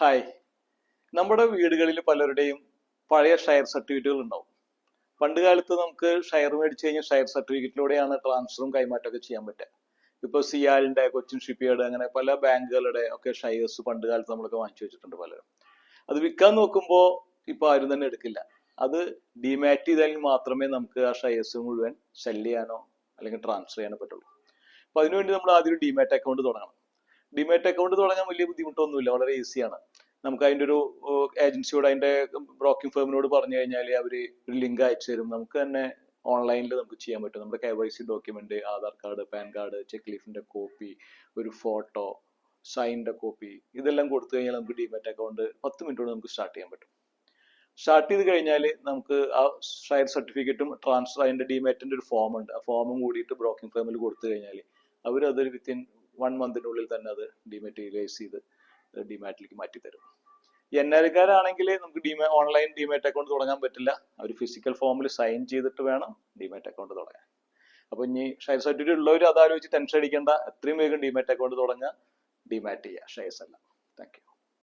Hi നമ്മുടെ വീടുകളിൽ പലരുടെയും പഴയ ഷെയർ സർട്ടിഫിക്കറ്റുകൾ ഉണ്ടാവും. പണ്ട് കാലത്ത് നമുക്ക് ഷെയർ മേടിച്ചു കഴിഞ്ഞാൽ ഷെയർ സർട്ടിഫിക്കറ്റിലൂടെയാണ് ട്രാൻസ്ഫറും കൈമാറ്റമൊക്കെ ചെയ്യാൻ പറ്റുക. ഇപ്പൊ സിയാലിന്റെ കൊച്ചിൻ ഷിപ്പ്യാർഡ് അങ്ങനെ പല ബാങ്കുകളുടെ ഒക്കെ ഷെയർസ് പണ്ട് കാലത്ത് നമ്മളൊക്കെ വാങ്ങിച്ചു വെച്ചിട്ടുണ്ട് പലരും. അത് വിൽക്കാൻ നോക്കുമ്പോൾ ഇപ്പൊ ആരും തന്നെ എടുക്കില്ല. അത് ഡിമാറ്റ് ചെയ്താൽ മാത്രമേ നമുക്ക് ആ ഷെയർസ് മുഴുവൻ സെല്ല് ചെയ്യാനോ അല്ലെങ്കിൽ ട്രാൻസ്ഫർ ചെയ്യാനോ പറ്റുള്ളൂ. അപ്പൊ അതിനുവേണ്ടി നമ്മൾ ആദ്യം ഒരു ഡിമാറ്റ് അക്കൗണ്ട് തുടങ്ങണം. ഡിമാറ്റ് അക്കൗണ്ട് തുടങ്ങാൻ വലിയ ബുദ്ധിമുട്ടൊന്നുമില്ല വളരെ ഈസിയാണ് നമുക്ക് അതിന്റെ ഒരു ഏജൻസിയോട് അതിന്റെ ബ്രോക്കിംഗ് ഫേമിനോട് പറഞ്ഞു കഴിഞ്ഞാൽ അവർ ഒരു ലിങ്ക് അയച്ചു തരും. നമുക്ക് തന്നെ ഓൺലൈനിൽ നമുക്ക് ചെയ്യാൻ പറ്റും. നമ്മുടെ K Y C document Aadhaar card PAN card cheque ലീഫിന്റെ copy ഒരു ഫോട്ടോ സൈനിന്റെ കോപ്പി ഇതെല്ലാം കൊടുത്തു കഴിഞ്ഞാൽ നമുക്ക് ഡിമാറ്റ് അക്കൗണ്ട് പത്ത് മിനിറ്റ് കൊണ്ട് നമുക്ക് സ്റ്റാർട്ട് ചെയ്യാൻ പറ്റും. സ്റ്റാർട്ട് ചെയ്ത് കഴിഞ്ഞാൽ നമുക്ക് ആ ഷെയർ സർട്ടിഫിക്കറ്റും ട്രാൻസ്ഫർ അതിന്റെ ഡിമാറ്റിന്റെ ഒരു ഫോം ഉണ്ട്. ആ ഫോമും കൂടിയിട്ട് ബ്രോക്കിംഗ് ഫേമിൽ കൊടുത്തു കഴിഞ്ഞാൽ അവർ അതൊരു വിത്തിൻ വൺ മന്തിനുള്ളിൽ തന്നെ അത് ഡിമെറ്റീരിയലൈസ് ചെയ്ത് ഡിമാറ്റിലേക്ക് മാറ്റി തരും എൻ ആർക്കാരാണെങ്കിൽ നമുക്ക് ഡിമാ ഓൺലൈൻ ഡിമാറ്റ് അക്കൗണ്ട് തുടങ്ങാൻ പറ്റില്ല. അവർ ഫിസിക്കൽ ഫോമിൽ സൈൻ ചെയ്തിട്ട് വേണം ഡിമാറ്റ് അക്കൗണ്ട് തുടങ്ങാൻ. അപ്പൊ ഇനി ഷെയർ സർട്ടിഫിക്കറ്റ് ഉള്ളവർ അതാലോചിച്ച് ടെൻഷൻ അടിക്കേണ്ട. എത്രയും വേഗം ഡിമാറ്റ് അക്കൗണ്ട് തുടങ്ങുക. ഡിമാറ്റ് ചെയ്യുക. ഷെയർസ് എല്ലാം താങ്ക് യു